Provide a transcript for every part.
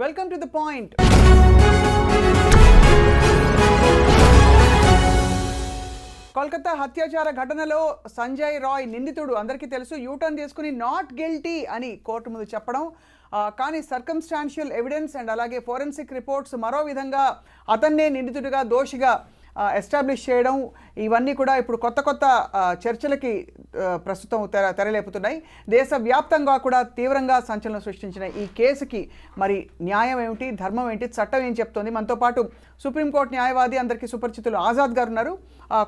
Welcome to the point Kolkata హత్యాచార ఘటనలో సంజయ్ రాయ్ నిందితుడు. అందరికీ తెలుసు యూటర్న్ తీసుకుని నాట్ గిల్టీ అని కోర్టు ముందు చెప్పడం. కానీ సర్కమ్స్టాన్షియల్ ఎవిడెన్స్ అండ్ అలాగే ఫోరెన్సిక్ రిపోర్ట్స్ మరో విధంగా అతన్నే నిందితుడిగా దోషిగా ఎస్టాబ్లిష్ చేయడం ఇవన్నీ కూడా ఇప్పుడు కొత్త కొత్త చర్చలకి ప్రస్తుతం తెర తెరలేపుతున్నాయి. దేశవ్యాప్తంగా కూడా తీవ్రంగా సంచలనం సృష్టించిన ఈ కేసుకి మరి న్యాయం ఏమిటి ధర్మం ఏంటి చట్టం ఏం చెప్తోంది? మనతో పాటు సుప్రీంకోర్టు న్యాయవాది అందరికీ సుపరిచితులు ఆజాద్ గారు ఉన్నారు.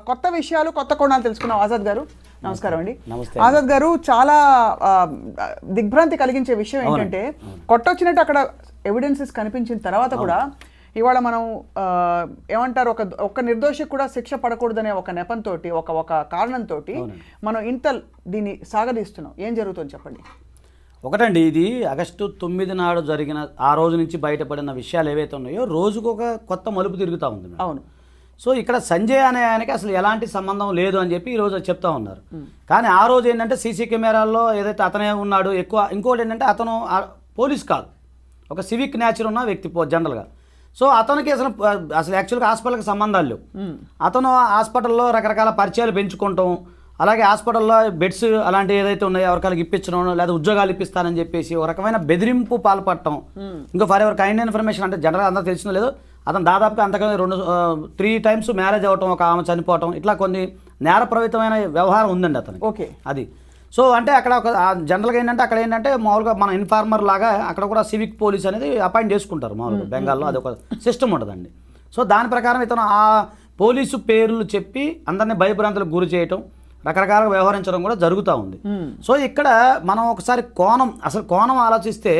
కొత్త విషయాలు కొత్త కోణాలు తెలుసుకున్నాం ఆజాద్ గారు నమస్కారం అండి. నమస్తే. ఆజాద్ గారు చాలా దిగ్భ్రాంతి కలిగించే విషయం ఏంటంటే కొట్టొచ్చినట్టు అక్కడ ఎవిడెన్సెస్ కనిపించిన తర్వాత కూడా ఇవాళ మనం ఏమంటారు ఒక ఒక నిర్దోషికి కూడా శిక్ష పడకూడదనే ఒక నెపంతో ఒక ఒక కారణంతో మనం ఇంత దీన్ని సాగదీస్తున్నాం. ఏం జరుగుతుంది చెప్పండి? ఒకటండి ఇది ఆగస్టు తొమ్మిది నాడు జరిగిన ఆ రోజు నుంచి బయటపడిన విషయాలు ఏవైతే ఉన్నాయో రోజుకు ఒక కొత్త మలుపు తిరుగుతూ ఉంది. అవును. సో ఇక్కడ సంజయ్ అనే ఆయనకి అసలు ఎలాంటి సంబంధం లేదు అని చెప్పి ఈరోజు చెప్తా ఉన్నారు. కానీ ఆ రోజు ఏంటంటే సీసీ కెమెరాల్లో ఏదైతే అతనే ఉన్నాడు ఎక్కువ ఇంకోటి ఏంటంటే అతను పోలీస్ కాదు. ఒక సివిక్ నేచర్ ఉన్న వ్యక్తి పో- జనరల్గా. సో అతనికి అసలు అసలు యాక్చువల్గా హాస్పిటల్కి సంబంధాలు లేవు. అతను హాస్పిటల్లో రకరకాల పరిచయాలు పెంచుకుంటాం. అలాగే హాస్పిటల్లో బెడ్స్ అలాంటివి ఏదైతే ఉన్నాయో ఎవరికాలకి ఇప్పించడం లేదా ఉద్యోగాలు ఇప్పిస్తానని చెప్పేసి ఒక రకమైన బెదిరింపు పాల్పడటం. ఇంకా ఫర్ ఎవర్ కైండ్ ఇన్ఫర్మేషన్ అంటే జనరల్ అందరూ తెలిసిందో లేదో అతను దాదాపుగా అంతకన్నా రెండు త్రీ టైమ్స్ మ్యారేజ్ అవ్వటం ఒక ఆమె చనిపోవటం ఇట్లా కొన్ని నేరప్రవితమైన వ్యవహారం ఉందండి అతనికి. ఓకే. అది. సో అంటే అక్కడ ఒక జనరల్గా ఏంటంటే అక్కడ ఏంటంటే మామూలుగా మన ఇన్ఫార్మర్ లాగా అక్కడ కూడా సివిక్ పోలీస్ అనేది అపాయింట్ చేసుకుంటారు మామూలుగా. బెంగాల్లో అది ఒక సిస్టమ్ ఉంటుందండి సో దాని ప్రకారం ఇతను ఆ పోలీసు పేర్లు చెప్పి అందరినీ భయభ్రాంతులకు గురి చేయటం రకరకాలుగా వ్యవహరించడం కూడా జరుగుతూ ఉంది. సో ఇక్కడ మనం ఒకసారి కోణం అసలు కోణం ఆలోచిస్తే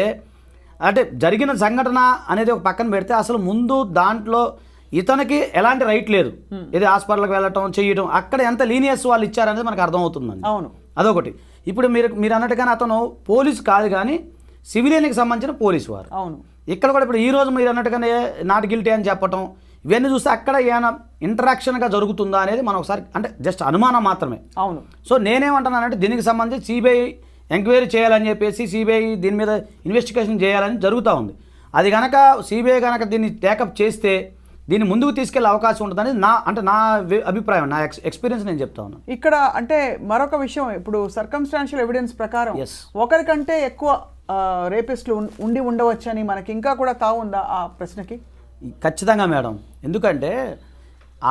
అంటే జరిగిన సంఘటన అనేది ఒక పక్కన పెడితే అసలు ముందు దాంట్లో ఇతనికి ఎలాంటి రైట్ లేదు. ఇది హాస్పిటల్కి వెళ్ళటం చేయటం అక్కడ ఎంత లీనియస్ వాళ్ళు ఇచ్చారనేది మనకు అర్థమవుతుందండి. అవును. అదొకటి. ఇప్పుడు మీరు మీరు అన్నట్టుగానే అతను పోలీస్ కాదు కానీ సివిలియన్కి సంబంధించిన పోలీసు వారు. అవును. ఇక్కడ కూడా ఇప్పుడు ఈ రోజు మీరు అన్నట్టుగానే నాట్ గిల్టీ అని చెప్పటం ఇవన్నీ చూస్తే అక్కడ ఏమైనా ఇంటరాక్షన్గా జరుగుతుందా అనేది మనం ఒకసారి అంటే జస్ట్ అనుమానం మాత్రమే. అవును. సో నేనేమంటున్నానంటే దీనికి సంబంధించి సిబిఐ ఎంక్వైరీ చేయాలని చెప్పేసి సిబిఐ దీని మీద ఇన్వెస్టిగేషన్ చేయాలని జరుగుతూ ఉంది. అది కనుక సిబిఐ కనుక దీన్ని టేకప్ చేస్తే దీన్ని ముందుకు తీసుకెళ్ళే అవకాశం ఉంటుందని నా అంటే నా అభిప్రాయం నా ఎక్స్ ఎక్స్పీరియన్స్ నేను చెప్తా ఉన్నాను. ఇక్కడ అంటే మరొక విషయం ఇప్పుడు సర్కమ్స్టాన్షియల్ ఎవిడెన్స్ ప్రకారం. ఒకరికంటే ఎక్కువ రేపిస్టులు ఉండి ఉండవచ్చని మనకి ఇంకా కూడా తావు ఉందా ఆ ప్రశ్నకి? ఖచ్చితంగా మేడం. ఎందుకంటే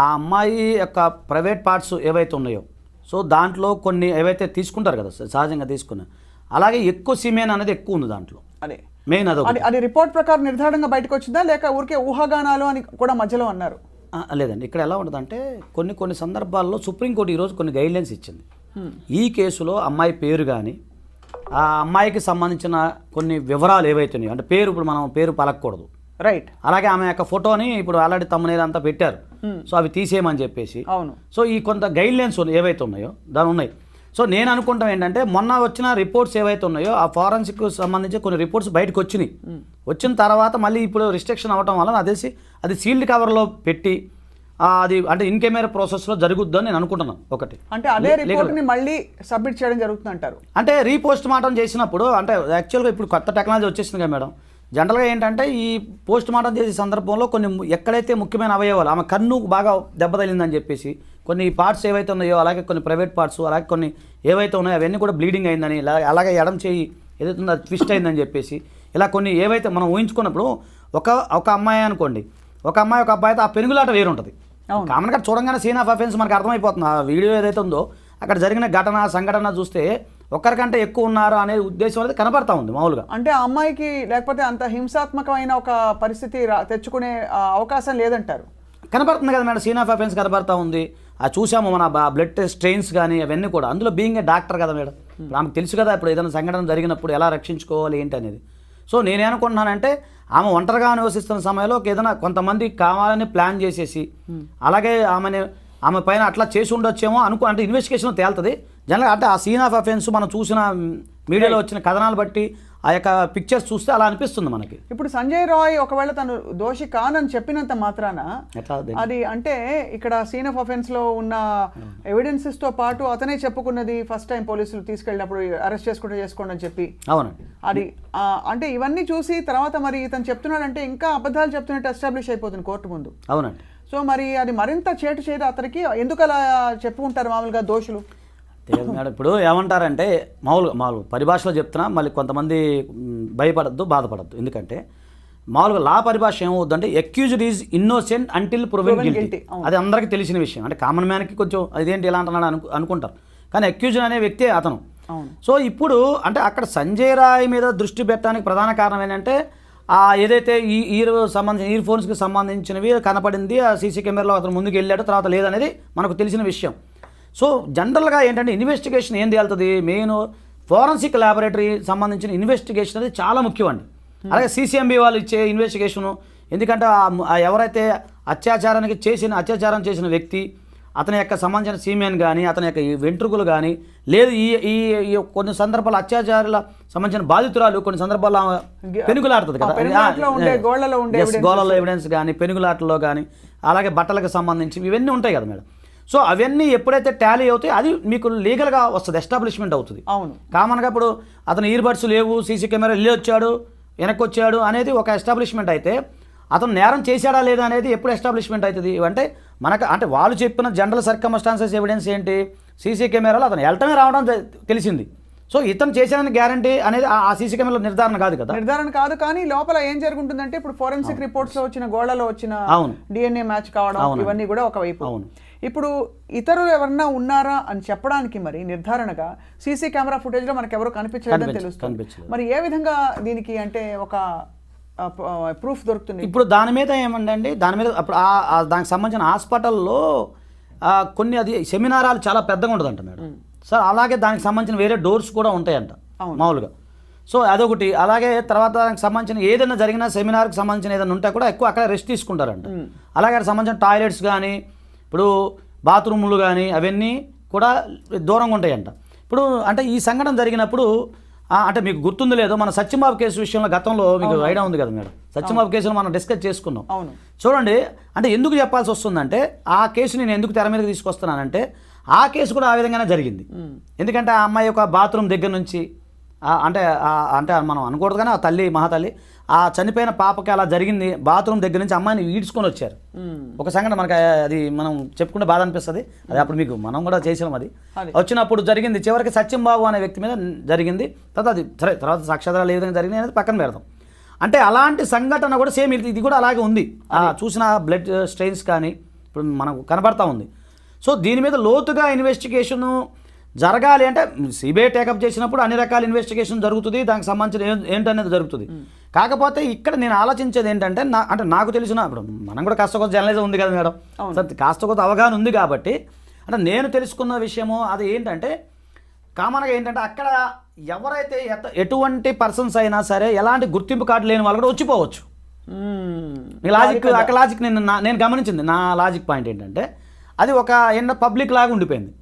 ఆ అమ్మాయి యొక్క ప్రైవేట్ పార్ట్స్ ఏవైతే ఉన్నాయో సో దాంట్లో కొన్ని ఏవైతే తీసుకుంటారు కదా సహజంగా తీసుకున్న అలాగే ఎక్కువ సిమెన్ అనేది ఎక్కువ ఉంది దాంట్లో. అదే. మెయిన్ అది అది రిపోర్ట్ ప్రకారం నిర్ధారణగా బయటకు వచ్చిందా లేక ఊరికే ఊహాగానాలు అని కూడా మధ్యలో అన్నారు? లేదండి. ఇక్కడ ఎలా ఉంటుందంటే కొన్ని కొన్ని సందర్భాల్లో సుప్రీంకోర్టు ఈరోజు కొన్ని గైడ్లైన్స్ ఇచ్చింది. ఈ కేసులో అమ్మాయి పేరు కానీ ఆ అమ్మాయికి సంబంధించిన కొన్ని వివరాలు ఏవైతే ఉన్నాయో అంటే పేరు ఇప్పుడు మనం పేరు పలకూడదు రైట్. అలాగే ఆమె యొక్క ఫోటోని ఇప్పుడు ఆల్రెడీ తమ్మునేది అంతా పెట్టారు సో అవి తీసేయమని చెప్పేసి. అవును. సో ఈ కొంత గైడ్ లైన్స్ ఏవైతే ఉన్నాయో దాని ఉన్నాయి. సో నేను అనుకుంటాం ఏంటంటే మొన్న వచ్చిన రిపోర్ట్స్ ఏవైతే ఉన్నాయో ఆ ఫారెన్సిక్ సంబంధించి కొన్ని రిపోర్ట్స్ బయటకు వచ్చినాయి. వచ్చిన తర్వాత మళ్ళీ ఇప్పుడు రిస్ట్రిక్షన్ అవ్వటం వల్ల తెలిసి అది సీల్డ్ కవర్లో పెట్టి అది అంటే ఇన్ కెమెరా ప్రాసెస్లో జరుగుద్దని నేను అనుకుంటున్నాను ఒకటి. అంటే అదే లే- రిపోర్ట్ని మళ్ళీ సబ్మిట్ చేయడం జరుగుతుంది అంటారు అంటే రీపోస్ట్ మార్టం చేసినప్పుడు అంటే యాక్చువల్గా ఇప్పుడు కొత్త టెక్నాలజీ వచ్చేసింది కదా మేడం. జనరల్గా ఏంటంటే ఈ పోస్ట్ మార్టం చేసే సందర్భంలో కొన్ని ఎక్కడైతే ముఖ్యమైన అవయవాలు ఆమె కన్ను బాగా దెబ్బతగిలిందని చెప్పేసి కొన్ని పార్ట్స్ ఏవైతే ఉన్నాయో అలాగే కొన్ని ప్రైవేట్ పార్ట్స్ అలాగే కొన్ని ఏవైతే ఉన్నాయో అవన్నీ కూడా బ్లీడింగ్ అయిందని ఇలా అలాగే ఎడం చేయి ఏదైతే ఉందో అది ట్విస్ట్ అయిందని చెప్పేసి ఇలా కొన్ని ఏవైతే మనం ఊహించుకున్నప్పుడు ఒక ఒక అమ్మాయి అనుకోండి ఒక అమ్మాయి ఒక అబ్బాయితో ఆ పెనుగులాట వేరు ఉంటుంది అవును. కామన్గా చూడంగానే సీన్ ఆఫ్ అఫెన్స్ మనకు అర్థమైపోతుంది. ఆ వీడియో ఏదైతే ఉందో అక్కడ జరిగిన ఘటన సంఘటన చూస్తే ఒక్కరికంటే ఎక్కువ ఉన్నారు అనే ఉద్దేశం అనేది కనబడతా ఉంది మామూలుగా. అంటే ఆ అమ్మాయికి లేకపోతే అంత హింసాత్మకమైన ఒక పరిస్థితి తెచ్చుకునే అవకాశం లేదంటారు. కనబడుతుంది కదా మేడం సీన్ ఆఫ్ అఫెన్స్ కనబడతా ఉంది. ఆ చూసాము మన బ్లడ్ టెస్ట్ స్ట్రెయిన్స్ కానీ అవన్నీ కూడా. అందులో బీయింగ్ ఏ డాక్టర్ కదా మేడం. ఆమెకు తెలుసు కదా ఇప్పుడు ఏదైనా సంఘటన జరిగినప్పుడు ఎలా రక్షించుకోవాలి ఏంటి అనేది. సో నేనేమనుకుంటున్నానంటే ఆమె ఒంటరిగా నివసిస్తున్న సమయంలో ఏదైనా కొంతమంది కావాలని ప్లాన్ చేసేసి అలాగే ఆమెని ఆమె పైన అట్లా చేసి ఉండొచ్చేమో అనుకో అంటే ఇన్వెస్టిగేషన్ తేలుతుంది. జనరల్గా అంటే ఆ సీన్ ఆఫ్ అఫెన్స్ మనం చూసిన మీడియాలో వచ్చిన కథనాలు బట్టి ఆ యొక్క పిక్చర్స్ చూస్తే అలా అనిపిస్తుంది మనకి. ఇప్పుడు సంజయ్ రాయ్ ఒకవేళ తను దోషి కానని చెప్పినంత మాత్రాన అది? అంటే ఇక్కడ సీన్ ఆఫ్ అఫెన్స్లో ఉన్న ఎవిడెన్సెస్తో పాటు అతనే చెప్పుకున్నది ఫస్ట్ టైం పోలీసులు తీసుకెళ్ళినప్పుడు అరెస్ట్ చేసుకుంటే చేసుకోండి అని చెప్పి. అవునండి. అది అంటే ఇవన్నీ చూసి తర్వాత మరి ఇతను చెప్తున్నాడంటే ఇంకా అబద్ధాలు చెప్తున్నట్టు ఎస్టాబ్లిష్ అయిపోతుంది కోర్టు ముందు. అవునండి. సో మరి అది మరింత చేటు చేయదు అతనికి. ఎందుకు అలా చెప్పుకుంటారు మామూలుగా దోషులు? తెలియదు మేడం ఇప్పుడు ఏమంటారంటే మామూలుగా మామూలుగా పరిభాషలో చెప్తున్నా మళ్ళీ కొంతమంది భయపడద్దు బాధపడద్దు. ఎందుకంటే మామూలుగా లా పరిభాష ఏమవుద్దంటే accused is innocent until proven guilty. అది అందరికీ తెలిసిన విషయం. అంటే కామన్ మ్యాన్కి కొంచెం అదేంటి ఇలా అంటున్నాడు అనుకు అనుకుంటారు. కానీ అక్యూజ్డ్ అనే వ్యక్తే అతను. సో ఇప్పుడు అంటే అక్కడ సంజయ్ రాయ్ మీద దృష్టి పెట్టడానికి ప్రధాన కారణం ఏంటంటే ఆ ఏదైతే ఈ ఇయర్ సంబంధించిన ఇయర్ ఫోన్స్కి సంబంధించినవి కనపడింది ఆ సీసీ కెమెరాలో అతను ముందుకు వెళ్ళాడు తర్వాత లేదనేది మనకు తెలిసిన విషయం. సో జనరల్గా ఏంటంటే ఇన్వెస్టిగేషన్ ఏం తేలుతుంది మెయిన్ ఫోరెన్సిక్ ల్యాబొరేటరీ సంబంధించిన ఇన్వెస్టిగేషన్ అనేది చాలా ముఖ్యం అండి అలాగే సీసీఎంబీ వాళ్ళు ఇచ్చే ఇన్వెస్టిగేషను ఎందుకంటే ఎవరైతే అత్యాచారానికి చేసిన అత్యాచారం చేసిన వ్యక్తి అతని యొక్క సంబంధించిన సీమెన్ కానీ అతని యొక్క ఈ వెంట్రుకలు కానీ లేదు ఈ ఈ కొన్ని సందర్భాలు అత్యాచారాల సంబంధించిన బాధితురాలు కొన్ని సందర్భాల్లో పెనుగులాడుతుంది కదా. గోళ్ళలో ఎవిడెన్స్ కానీ పెనుగులాటలో కానీ అలాగే బట్టలకు సంబంధించి ఇవన్నీ ఉంటాయి కదా మేడం. సో అవన్నీ ఎప్పుడైతే టాలీ అవుతాయి అది మీకు లీగల్గా వస్తుంది ఎస్టాబ్లిష్మెంట్ అవుతుంది. అవును. కామన్గా ఇప్పుడు అతను ఇయర్ బడ్స్ లేవు సీసీ కెమెరా వెళ్ళి వచ్చాడు వెనక్కి వచ్చాడు అనేది ఒక ఎస్టాబ్లిష్మెంట్ అయితే అతను నేరం చేశాడా లేదా అనేది ఎప్పుడు ఎస్టాబ్లిష్మెంట్ అవుతుంది? అంటే మనకు అంటే వాళ్ళు చెప్పిన జనరల్ సర్కమ్స్టాన్సెస్ ఎవిడెన్స్ ఏంటి? సీసీ కెమెరాలో అతను వెళ్ళటమే రావడం తెలిసింది. సో ఇతను చేశాడని గ్యారంటీ అనేది ఆ- సీసీ కెమెరాలో నిర్ధారణ కాదు కదా? నిర్ధారణ కాదు కానీ లోపల ఏం జరుగుతుందంటే ఇప్పుడు ఫోరెన్సిక్ రిపోర్ట్స్లో వచ్చిన గోళ్ళలో వచ్చిన అవును. డిఎన్ఏ మ్యాచ్ కావడం. ఇవన్నీ కూడా ఒకవైపు. అవును. ఇప్పుడు ఇతరులు ఎవరన్నా ఉన్నారా అని చెప్పడానికి మరి నిర్ధారణగా సీసీ కెమెరా ఫుటేజ్లో మనకు ఎవరు కనిపించలేదని కనిపించ- తెలుస్తుంది. మరి ఏ విధంగా దీనికి అంటే ఒక ప్రూఫ్ దొరుకుతుంది? ఇప్పుడు దాని మీద ఏమండి దాని మీద అప్పుడు దానికి సంబంధించిన హాస్పిటల్లో కొన్ని అది సెమినారాలు చాలా పెద్దగా ఉంటుందంట మేడం. సార్ అలాగే దానికి సంబంధించిన వేరే డోర్స్ కూడా ఉంటాయంట. మామూలుగా. సో అదొకటి. అలాగే తర్వాత దానికి సంబంధించిన ఏదైనా జరిగిన సెమినార్కి సంబంధించిన ఏదైనా ఉంటే కూడా ఎక్కువ అక్కడ రెస్ట్ తీసుకుంటారంట. అలాగే సంబంధించిన టాయిలెట్స్ కానీ ఇప్పుడు బాత్రూములు కానీ అవన్నీ కూడా దూరంగా ఉంటాయంట. ఇప్పుడు అంటే ఈ సంఘటన జరిగినప్పుడు అంటే మీకు గుర్తుంది లేదో మన సత్యబాబు కేసు విషయంలో గతంలో మీకు ఐడియా ఉంది కదా మేడం? సత్యబాబు కేసులో మనం డిస్కస్ చేసుకున్నాం. అవును. చూడండి అంటే ఎందుకు చెప్పాల్సి వస్తుందంటే ఆ కేసు నేను ఎందుకు తెర మీదకి తీసుకొస్తున్నానంటే ఆ కేసు కూడా ఆ విధంగానే జరిగింది. ఎందుకంటే ఆ అమ్మాయి యొక్క బాత్రూమ్ దగ్గర నుంచి అంటే అంటే మనం అనకూడదు కానీ ఆ తల్లి మహాతల్లి ఆ చనిపోయిన పాపకి అలా జరిగింది. బాత్రూమ్ దగ్గర నుంచి అమ్మాయిని ఈడ్చుకొని వచ్చారు. ఒక సంఘటన మనకి అది మనం చెప్పుకుంటే బాధ అనిపిస్తుంది. అది అప్పుడు మీకు మనం కూడా చేసాం అది. వచ్చినప్పుడు జరిగింది. చివరికి సత్యం బాబు అనే వ్యక్తి మీద జరిగింది. తర్వాత అది సరే తర్వాత సాక్షాధారాలు ఏ విధంగా జరిగినాయి అనేది పక్కన పెడదాం. అంటే అలాంటి సంఘటన కూడా సేమ్ ఇది ఇది కూడా అలాగే ఉంది. చూసిన బ్లడ్ స్ట్రెయిన్స్ కానీ ఇప్పుడు మనకు కనబడతా ఉంది. సో దీని మీద లోతుగా ఇన్వెస్టిగేషను జరగాలి అంటే సిబిఐ టేకప్ చేసినప్పుడు అన్ని రకాల ఇన్వెస్టిగేషన్ జరుగుతుంది. దానికి సంబంధించిన ఏంటనేది జరుగుతుంది. కాకపోతే ఇక్కడ నేను ఆలోచించేది ఏంటంటే నా అంటే నాకు తెలిసిన ఇప్పుడు మనం కూడా కాస్త కొంత జర్నలిజం ఉంది కదా మేడం. కాస్త కొంత అవగాహన ఉంది కాబట్టి అంటే నేను తెలుసుకున్న విషయము అది ఏంటంటే కామన్గా ఏంటంటే అక్కడ ఎవరైతే ఎటువంటి పర్సన్స్ అయినా సరే ఎలాంటి గుర్తింపు కార్డు లేని వాళ్ళు కూడా వచ్చిపోవచ్చు. లాజిక్ అక్కడ లాజిక్ నేను నా- నేను గమనించింది. నా లాజిక్ పాయింట్ ఏంటంటే అది ఒక ఎన్న పబ్లిక్ లాగా ఉండిపోయింది.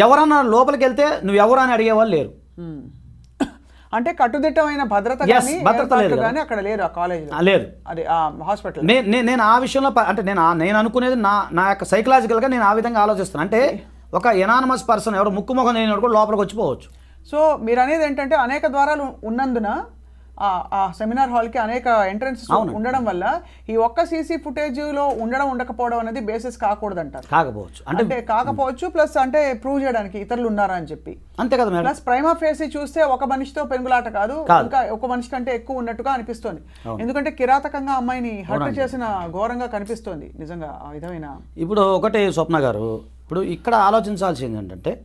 ఎవరన్నా లోపలికి వెళ్తే నువ్వు ఎవరు అని అడిగేవాళ్ళు లేరు. అంటే కట్టుదిట్టమైన భద్రత భద్రత లేదు. కానీ అక్కడ లేరు ఆ కాలేజ్ లేదు. అదే ఆ హాస్పిటల్ నే- నే- నేను ఆ విషయంలో అంటే నేను నేను అనుకునేది నా నా యొక్క సైకలాజికల్గా నేను ఆ విధంగా ఆలోచిస్తాను అంటే ఒక ఎనానమస్ పర్సన్ ఎవరు ముక్కు ముఖం లేనివాడు కూడా లోపలికి వచ్చిపోవచ్చు సో మీరు అనేది ఏంటంటే అనేక ద్వారాలు ఉన్నందున ఆ- సెమినార్ హాల్కి అనేక ఎంట్రన్స్ ఉండడం వల్ల ఈ ఒక్క సీసీ ఫుటేజ్లో ఉండడం ఉండకపోవడం అనేది బేసిస్ కాకూడదంటారు. కాకపోవచ్చు. అంటే కాకపోవచ్చు ప్లస్ అంటే ప్రూవ్ చేయడానికి ఇతరులు ఉన్నారా అని చెప్పి. అంతే కదా ప్లస్ ప్రైమా ఫేసి చూస్తే ఒక మనిషితో పెనుగులాట కాదు. ఇంకా ఒక మనిషి కంటే ఎక్కువ ఉన్నట్టుగా అనిపిస్తోంది. ఎందుకంటే కిరాతకంగా అమ్మాయిని హత్య చేసిన ఘోరంగా కనిపిస్తోంది. నిజంగా ఆ విధమైన ఇప్పుడు ఒకటి స్వప్న గారు ఇప్పుడు ఇక్కడ ఆలోచించాల్సింది ఏంటంటే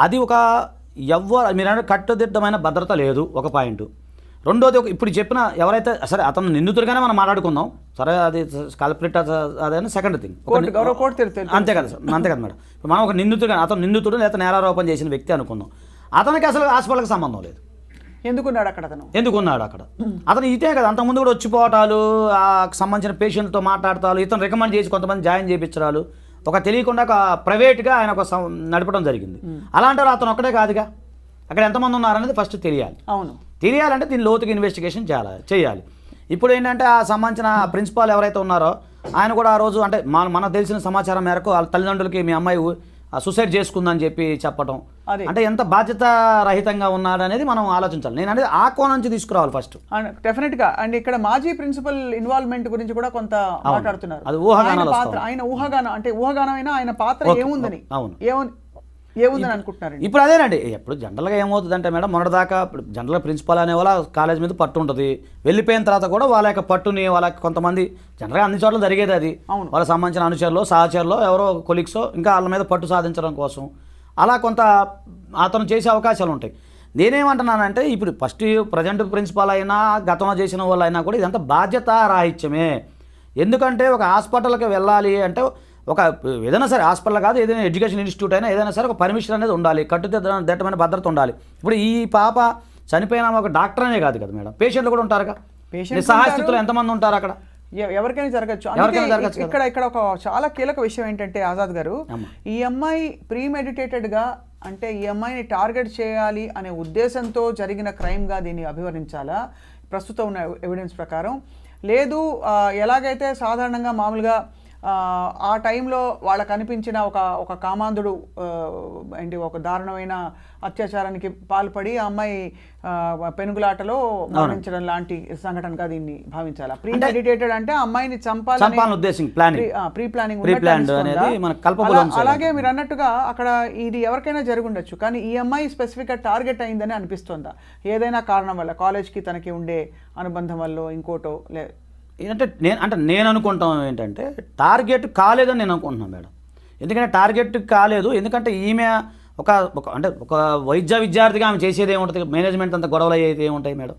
అది ఒక ఎవ్వరు మీరు అంటే కట్టుదిట్టమైన భద్రత లేదు ఒక పాయింట్. రెండోది ఒక ఇప్పుడు చెప్పిన ఎవరైతే సరే అతను నిందితుడిగానే మనం మాట్లాడుకుందాం. సరే అది కల్ప్రిట్ అదే సెకండ్ థింగ్ అంతే కదా సార్. అంతే కదా మేడం. మనం ఒక నిందితుడు అతను నిందితుడు లేదా నేరారోపణ చేసిన వ్యక్తి అనుకుందాం. అతనికి అసలు హాస్పిటల్కి సంబంధం లేదు. ఎందుకున్నాడు అక్కడ అతను? ఎందుకున్నాడు అక్కడ? అతను ఇదే కదా. అంతకుముందు కూడా వచ్చిపోవటాలు ఆ సంబంధించిన పేషెంట్తో మాట్లాడతాలు ఇతను రికమెండ్ చేసి కొంతమంది జాయిన్ చేయించడాలు ఒక తెలియకుండా ఒక ప్రైవేట్గా ఆయన ఒక నడపడం జరిగింది. అలాంటి అతను ఒక్కడే కాదుగా? అక్కడ ఎంతమంది ఉన్నారనేది ఫస్ట్ తెలియాలి. అవును. తెలియాలంటే దీని లోతుగా ఇన్వెస్టిగేషన్ చేయాలి చేయాలి. ఇప్పుడు ఏంటంటే ఆ సంబంధించిన ప్రిన్సిపాల్ ఎవరైతే ఉన్నారో ఆయన కూడా ఆ రోజు అంటే మన మనకు తెలిసిన సమాచారం మేరకు వాళ్ళ తల్లిదండ్రులకి మీ అమ్మాయి సూసైడ్ చేసుకుందని చెప్పి చెప్పటం. అదే. అంటే ఎంత బాధ్యత రహితంగా ఉన్నాడనేది మనం ఆలోచించాలి. నేను అనేది ఆ కోణం నుంచి తీసుకురావాలి ఫస్ట్ అండ్ డెఫినెట్గా. అండ్ ఇక్కడ మాజీ ప్రిన్సిపల్ ఇన్వాల్వ్మెంట్ గురించి కూడా కొంత మాట్లాడుతున్నారు. అది ఊహాగానాలు ఆయన వస్తా పాత్ర ఆయన ఊహాగానం అంటే ఊహాగానం అయినా ఆయన పాత్ర ఏముందని? అవును. ఏముంది ఏముందని ఇప్పుడు అదేనండి. ఇప్పుడు జనరల్గా ఏమవుతుందంటే మేడం మొన్నటిదాకా ఇప్పుడు జనరల్గా ప్రిన్సిపాల్ అనే వాళ్ళ కాలేజ్ మీద పట్టు ఉంటుంది. వెళ్ళిపోయిన తర్వాత కూడా వాళ్ళ యొక్క పట్టుని వాళ్ళ కొంతమంది జనరల్గా అన్ని చోట్ల జరిగేది అది. అవును. వాళ్ళకి సంబంధించిన అనుచరులు సహచరులు ఎవరో కొలీగ్సో ఇంకా వాళ్ళ మీద పట్టు సాధించడం కోసం. అలా కొంత అతను చేసే అవకాశాలు ఉంటాయి. నేనేమంటున్నానంటే ఇప్పుడు ఫస్ట్ ప్రజెంట్ ప్రిన్సిపాల్ అయినా గతంలో చేసిన వాళ్ళు అయినా కూడా ఇదంతా బాధ్యత రాహిత్యమే. ఎందుకంటే ఒక హాస్పిటల్కి వెళ్ళాలి అంటే ఒక ఏదైనా సరే హాస్పిటల్ కాదు ఏదైనా ఎడ్యుకేషన్ ఇన్స్టిట్యూట్ అయినా ఏదైనా సరే ఒక పర్మిషన్ అనేది ఉండాలి. కట్టుదిట్టమైన దట్టమైన భద్రత ఉండాలి. ఇప్పుడు ఈ పాప చనిపోయిన ఒక డాక్టర్ అనే కాదు కదా మేడం. పేషెంట్లు కూడా ఉంటారుగా Patients నిస్సహాయ ఉంటారు. స్థితిలో ఎంతమంది ఉంటారు అక్కడ? ఎవరికైనా జరగచ్చు. ఇక్కడ ఇక్కడ ఒక చాలా కీలక విషయం ఏంటంటే ఆజాద్ గారు. ఈ అమ్మాయి ప్రీ గా అంటే ఈ అమ్మాయిని టార్గెట్ చేయాలి అనే ఉద్దేశంతో జరిగిన crime గా దీన్ని అభివర్ణించాలా? ప్రస్తుతం ఉన్న ఎవిడెన్స్ ప్రకారం. లేదు ఎలాగైతే సాధారణంగా మామూలుగా ఆ, టైంలో వాళ్ళకు అనిపించిన ఒక ఒక కామాంధుడు ఏంటి ఒక దారుణమైన అత్యాచారానికి పాల్పడి ఆ అమ్మాయి పెనుగులాటలో మరణించడం లాంటి సంఘటనగా దీన్ని భావించాలా? ప్రీ మెడిటేటెడ్ అంటే అమ్మాయిని చంపాలని ఉద్దేశం ప్లానింగ్. Pre planning. అలాగే మీరు అన్నట్టుగా అక్కడ ఇది ఎవరికైనా జరుగుండొచ్చు కానీ ఈ అమ్మాయి స్పెసిఫిక్గా టార్గెట్ అయిందని అనిపిస్తోందా? ఏదైనా కారణం వల్ల కాలేజ్కి తనకి ఉండే అనుబంధం వల్ల ఇంకోటో లే ఏంటంటే నేను అంటే నేను అనుకుంటాం ఏంటంటే టార్గెట్ కాలేదని నేను అనుకుంటున్నాను మేడం. ఎందుకంటే టార్గెట్ కాలేదు. ఎందుకంటే ఈమె ఒక ఒక అంటే ఒక వైద్య విద్యార్థిగా ఆమె చేసేది ఏముంటుంది? మేనేజ్మెంట్ అంత గొడవలు అయ్యేది ఏముంటాయి మేడం?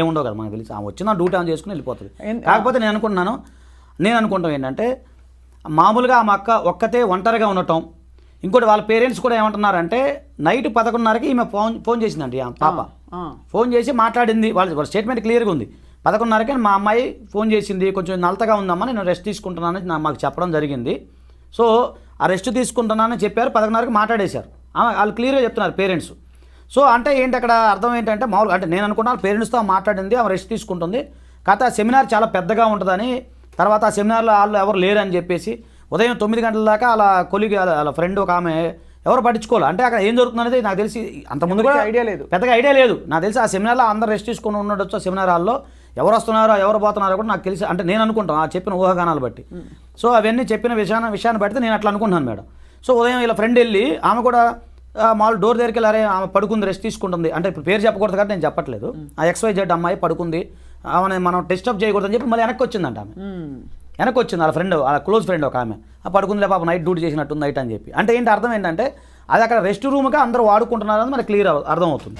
ఏముండవు. కదా మనకు తెలిసి. ఆమె వచ్చిన డ్యూటీ ఆమె చేసుకుని వెళ్ళిపోతుంది. కాకపోతే నేను అనుకుంటున్నాను నేను అనుకుంటాం ఏంటంటే మామూలుగా ఆమె అక్క ఒక్కతే ఒంటరిగా ఉండటం. ఇంకోటి వాళ్ళ పేరెంట్స్ కూడా ఏమంటున్నారంటే నైట్ పదకొండున్నరకి ఈమె ఫోన్ ఫోన్ చేసిందండి పాప. ఫోన్ చేసి మాట్లాడింది. వాళ్ళ వాళ్ళ స్టేట్మెంట్ క్లియర్గా ఉంది. పదకొండున్నరకే మా అమ్మాయి ఫోన్ చేసింది కొంచెం నలతగా ఉందమ్మా నేను రెస్ట్ తీసుకుంటున్నానని నా మాకు చెప్పడం జరిగింది. సో ఆ రెస్ట్ తీసుకుంటున్నానని చెప్పారు పదకొండున్నరకి మాట్లాడేశారు. వాళ్ళు క్లియర్గా చెప్తున్నారు పేరెంట్స్. సో అంటే ఏంటి అక్కడ అర్థం ఏంటంటే మామూలుగా అంటే నేను అనుకున్నాను పేరెంట్స్తో మాట్లాడింది ఆమె రెస్ట్ తీసుకుంటుంది. కాకపోతే ఆ సెమినార్ చాలా పెద్దగా ఉంటుందని తర్వాత ఆ సెమినార్లో వాళ్ళు ఎవరు లేరని చెప్పేసి ఉదయం తొమ్మిది గంటల దాకా అలా కొలిగి వాళ్ళ ఫ్రెండ్ ఒక ఆమె ఎవరు పట్టించుకోవాలి అంటే అక్కడ ఏం జరుగుతుందనేది నాకు తెలిసి అంతకుముందు కూడా ఐడియా లేదు. పెద్దగా ఐడియా లేదు. నాకు తెలిసి ఆ సెమినార్లో అందరు రెస్ట్ తీసుకొని ఉండొచ్చు సెమినార్ హాల్లో. ఎవరు వస్తున్నారో ఎవరు పోతున్నారో కూడా నాకు తెలిసి అంటే నేను అనుకుంటాను ఆ చెప్పిన ఊహాగానాలు బట్టి. సో అవన్నీ చెప్పిన విషయాన్ని విషయాన్ని బట్టి నేను అట్లా అనుకుంటున్నాను మేడం. సో ఉదయం ఇలా ఫ్రెండ్ వెళ్ళి ఆమె కూడా మామూలు డోర్ దగ్గరికి వెళ్ళారే ఆమె పడుకుంది రెస్ట్ తీసుకుంటుంది. అంటే ఇప్పుడు పేరు చెప్పకూడదు కాబట్టి నేను చెప్పట్లేదు. ఆ ఎక్స్వై జెడ్ అమ్మాయి పడుకుంది ఆమె మనం డిస్టర్బ్ చేయకూడదని చెప్పి మళ్ళీ వెనక్కి వచ్చిందంట ఆమె. వెనక్కి వచ్చింది వాళ్ళ ఫ్రెండ్ వాళ్ళ క్లోజ్ ఫ్రెండ్ ఒక ఆమె. ఆ పడుకుందిలే పాప నైట్ డ్యూటీ చేసినట్టు నైట్ అని చెప్పి. అంటే ఏంటి అర్థం ఏంటంటే అది అక్కడ రెస్ట్ రూమ్గా అందరూ వాడుకుంటున్నారని మనకు క్లియర్ అర్థమవుతుంది.